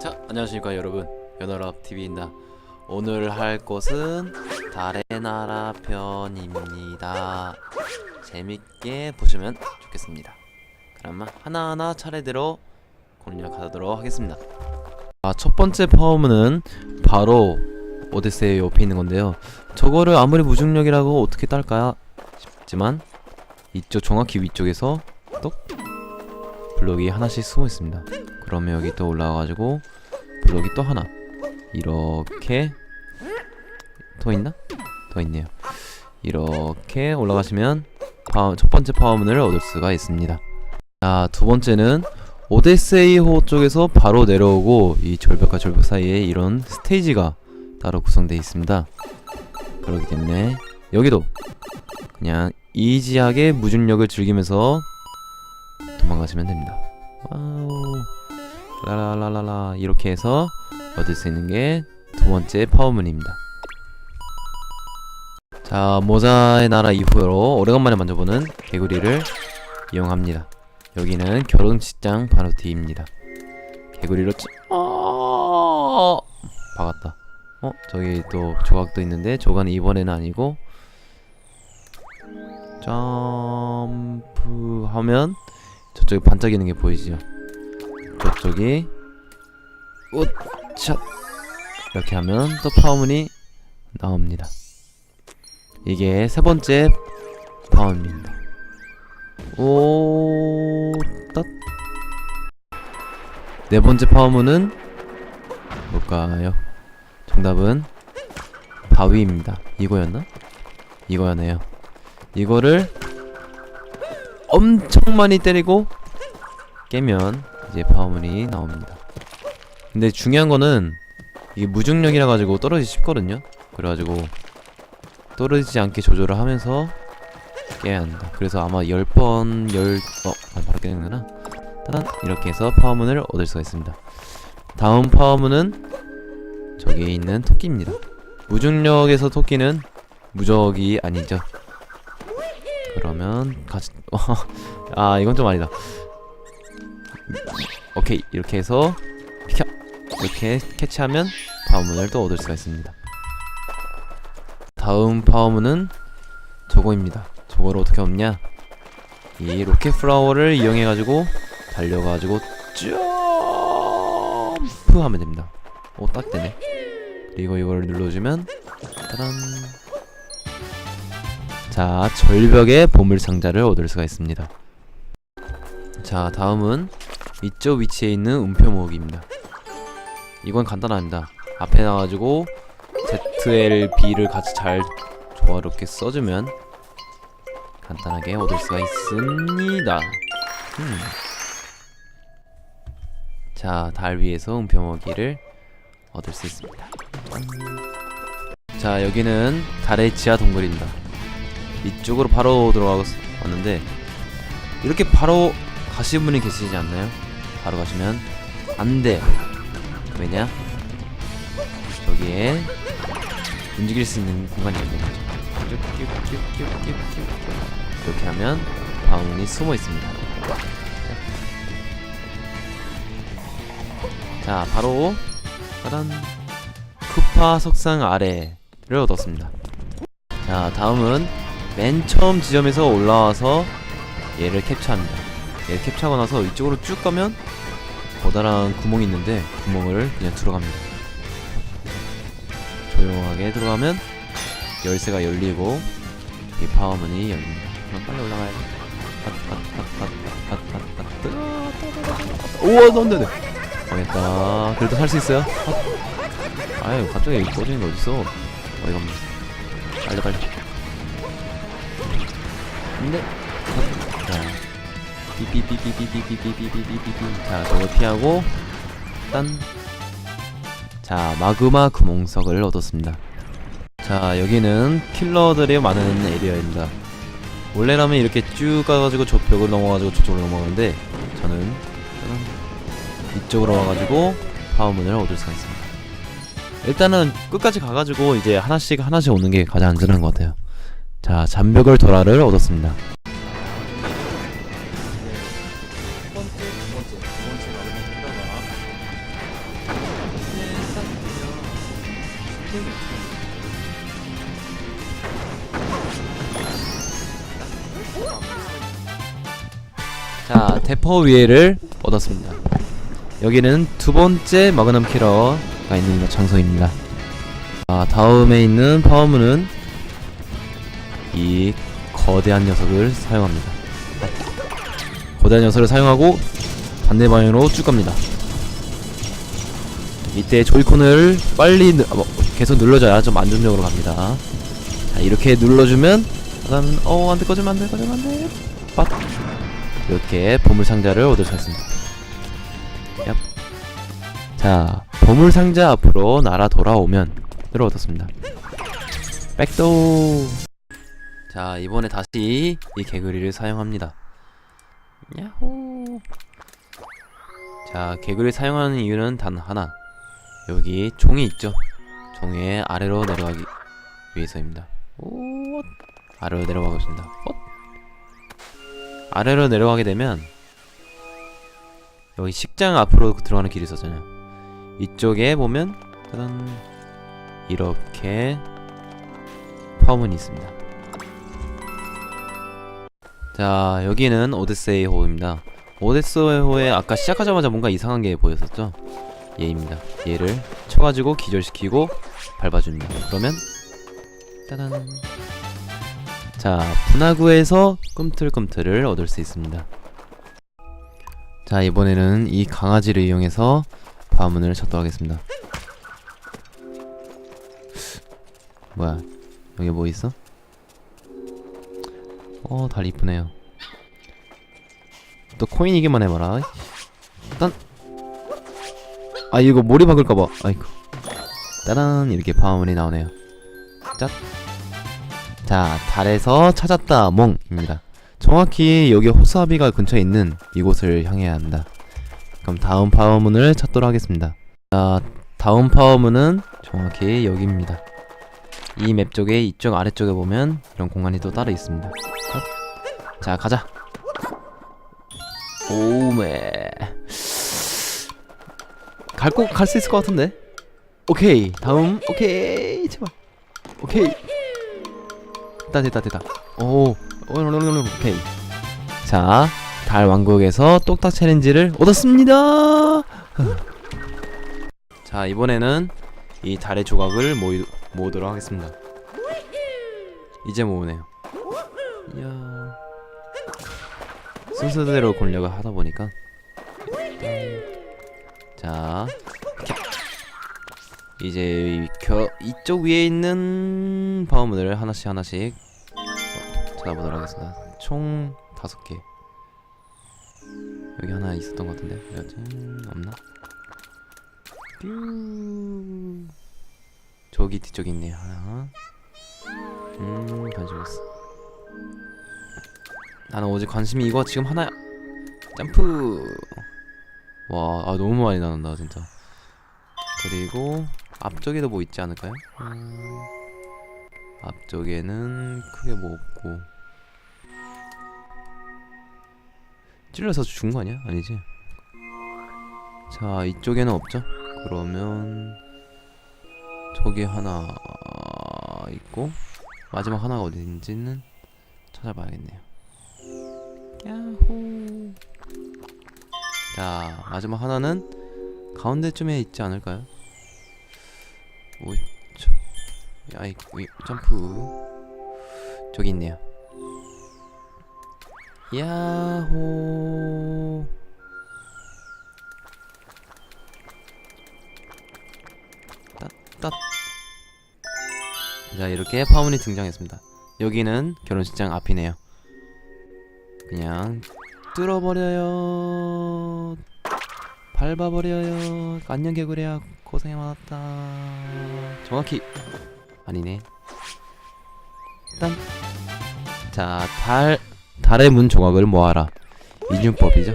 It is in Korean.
자, 안녕하십니까 여러분. 연어랍 TV입니다. 오늘 할 것은 달의 나라 편입니다. 재밌게 보시면 좋겠습니다. 그러면 하나하나 차례대로 공략하도록 하겠습니다. 아, 첫 번째 파워문은 바로 오데세의 옆에 있는 건데요. 저거를 아무리 무중력이라고 어떻게 딸까 싶지만 이쪽 정확히 위쪽에서 똑 블록이 하나씩 숨어 있습니다. 그러면 여기 또 올라와가지고 블록이 또 하나 이렇게 더 있나? 더 있네요. 이렇게 올라가시면 파워, 첫 번째 파워문을 얻을 수가 있습니다. 자, 두 번째는 오데세이호 쪽에서 바로 내려오고 이 절벽과 절벽 사이에 이런 스테이지가 따로 구성되어 있습니다. 그렇기 때문에 여기도 그냥 이지하게 무중력을 즐기면서 도망가시면 됩니다. 와우. 라라라라라 이렇게 해서 얻을 수 있는 게 두 번째 파워문입니다. 자 모자의 나라 이후로 오래간만에 만져보는 개구리를 이용합니다. 여기는 결혼식장 바로 뒤입니다. 개구리로 치... 어... 박았다. 어 저기 또 조각도 있는데 조각은 이번에는 아니고 점프하면 저쪽에 반짝이는 게 보이죠? 저쪽이 우차 이렇게 하면 또 파워문이 나옵니다. 이게 세 번째 파워문입니다. 오, 떴. 네 번째 파워문은 뭘까요? 정답은 바위입니다. 이거였나? 이거였네요. 이거를 엄청 많이 때리고 깨면 이제 파워문이 나옵니다. 근데 중요한 거는 이게 무중력이라 가지고 떨어지기 쉽거든요. 그래가지고 떨어지지 않게 조절을 하면서 깨야 한다. 그래서 아마 10번, 10, 어, 아, 바로 깨는구나. 따단! 이렇게 해서 파워문을 얻을 수가 있습니다. 다음 파워문은 저기 있는 토끼입니다. 무중력에서 토끼는 무적이 아니죠. 그러면 같이 아 이건 좀 아니다. 오케이 이렇게 해서 켜 이렇게 캐치하면 파워문을 또 얻을 수가 있습니다. 다음 파워문은 저거입니다. 저거를 어떻게 얻냐? 이 로켓 플라워를 이용해 가지고 달려 가지고 점프하면 됩니다. 오 딱 되네. 그리고 이걸 눌러주면 따단 자, 절벽의 보물 상자를 얻을 수가 있습니다. 자, 다음은 이쪽 위치에 있는 음표 모으기입니다. 이건 간단합니다. 앞에 나와가지고 ZLB를 같이 잘 조화롭게 써주면 간단하게 얻을 수가 있습니다. 음. 자, 달 위에서 음표 모으기를 얻을 수 있습니다. 자, 여기는 달의 지하 동굴입니다. 이쪽으로 바로 들어왔는데 이렇게 바로 가시는 분이 계시지 않나요? 바로 가시면 안 돼요. 왜냐? 저기에 움직일 수 있는 공간이 있는 거죠. 이렇게 하면 바운이 숨어 있습니다. 자, 바로 짜란 쿠파 석상 아래를 얻었습니다. 자, 다음은 맨 처음 지점에서 올라와서 얘를 캡처합니다. 얘를 캡처하고 나서 이쪽으로 쭉 가면 커다란 구멍이 있는데 구멍을 그냥 들어갑니다. 조용하게 들어가면 열쇠가 열리고 이 파워문이 열립니다. 그럼 빨리 올라가야 돼. 우와, 안돼. 망했다. 그래도 살 수 있어요. 아유, 갑자기 꺼지는 게 어딨어? 어디 갑니다. 빨리, 빨리. 근데 자 삐삐삐삐삐삐삐삐삐삐삐삐 자 저거 피하고 딴자 마그마 구멍석을 얻었습니다. 자 여기는 킬러들이 많은 에리어입니다. 원래라면 이렇게 쭉 가가지고 저 벽을 넘어가지고 저쪽으로 넘어가는데 저는 이쪽으로 와가지고 파워문을 얻을 수가 있습니다. 일단은 끝까지 가가지고 이제 하나씩 하나씩 오는 게 가장 안전한 것 같아요 자, 잔벽을 돌아를 얻었습니다. 자, 대퍼 위에를 얻었습니다. 여기는 두 번째 머그넘 키러가 있는 장소입니다. 아, 다음에 있는 파워문은 이 거대한 녀석을 사용합니다. 거대한 녀석을 사용하고 반대 방향으로 쭉 갑니다. 이때 조이콘을 빨리 누, 아, 뭐, 계속 눌러줘야 좀 안정적으로 갑니다. 자, 이렇게 눌러주면 그다음 어 안돼 꺼지면 안돼 꺼지면 안돼 빡 이렇게 보물 상자를 얻을 수 있습니다. 얍. 자 보물 상자 앞으로 날아 돌아오면 을 얻었습니다. 백도 자 이번에 다시 이 개구리를 사용합니다. 야호. 자 개구리를 사용하는 이유는 단 하나. 여기 종이 있죠? 종의 아래로 내려가기 위해서입니다. 오 아래로 내려가고 있습니다. 헛. 아래로 내려가게 되면 여기 식장 앞으로 들어가는 길이 있었잖아요. 이쪽에 보면 짜잔. 이렇게 파문이 있습니다 자 여기는 오데세이 호입니다. 오데세이 호에 아까 시작하자마자 뭔가 이상한 게 보였었죠? 얘입니다. 얘를 쳐가지고 기절시키고 밟아줍니다. 그러면 따단! 자 분화구에서 꿈틀꿈틀을 얻을 수 있습니다. 자 이번에는 이 강아지를 이용해서 파문을 찾도록 하겠습니다. 뭐야? 여기 뭐 있어? 어 달 이쁘네요. 또 코인 이기만 해봐라. 일단 아 이거 머리 박을까봐. 아이고. 따란 이렇게 파문이 나오네요. 짭. 자 달에서 찾았다 몽입니다. 정확히 여기 호수아비가 근처에 있는 이곳을 향해야 한다. 그럼 다음 파워문을 찾도록 하겠습니다. 자 다음 파워문은 정확히 여기입니다 이 맵 쪽에 이쪽 아래쪽에 보면 이런 공간이 또 따로 있습니다. 컷. 자 가자. 오메. 갈곳 갈 수 있을 것 같은데? 오케이. 다음. 오케이. 제발. 오케이. 됐다 됐다 됐다. 오. 오, 오케이. 자 달 왕국에서 똑딱 챌린지를 얻었습니다. 자 이번에는 이 달의 조각을 모이, 모으도록 하겠습니다. 이제 모으네요. 이야. 순서대로 공략을 하다 보니까. 자. 이제 이 겨, 이쪽 위에 있는 파워문을 하나씩 하나씩 어, 찾아보도록 하겠습니다. 총 다섯 개. 여기 하나 있었던 것 같은데. 여튼 없나? 뾰 저기 뒤쪽에 있네요 하나 음 가져왔어 나는 오직 관심이 이거 지금 하나야 점프 와, 아 너무 많이 나온다 진짜. 그리고 앞쪽에도 뭐 있지 않을까요? 음, 앞쪽에는 크게 뭐 없고 찔러서 죽은 거 아니야? 아니지? 자, 이쪽에는 없죠? 그러면 저기 하나 있고 마지막 하나가 어딘지는 찾아봐야겠네요. 야호. 자 마지막 하나는 가운데쯤에 있지 않을까요? 오이쵸 야이 위 점프 저기 있네요 야호 따따 자 이렇게 파문이 등장했습니다. 여기는 결혼식장 앞이네요. 그냥 뚫어버려요. 밟아버려요. 안녕 개구리야. 고생 많았다. 정확히 아니네. 일단 자달 달의 문 조각을 모아라. 이준법이죠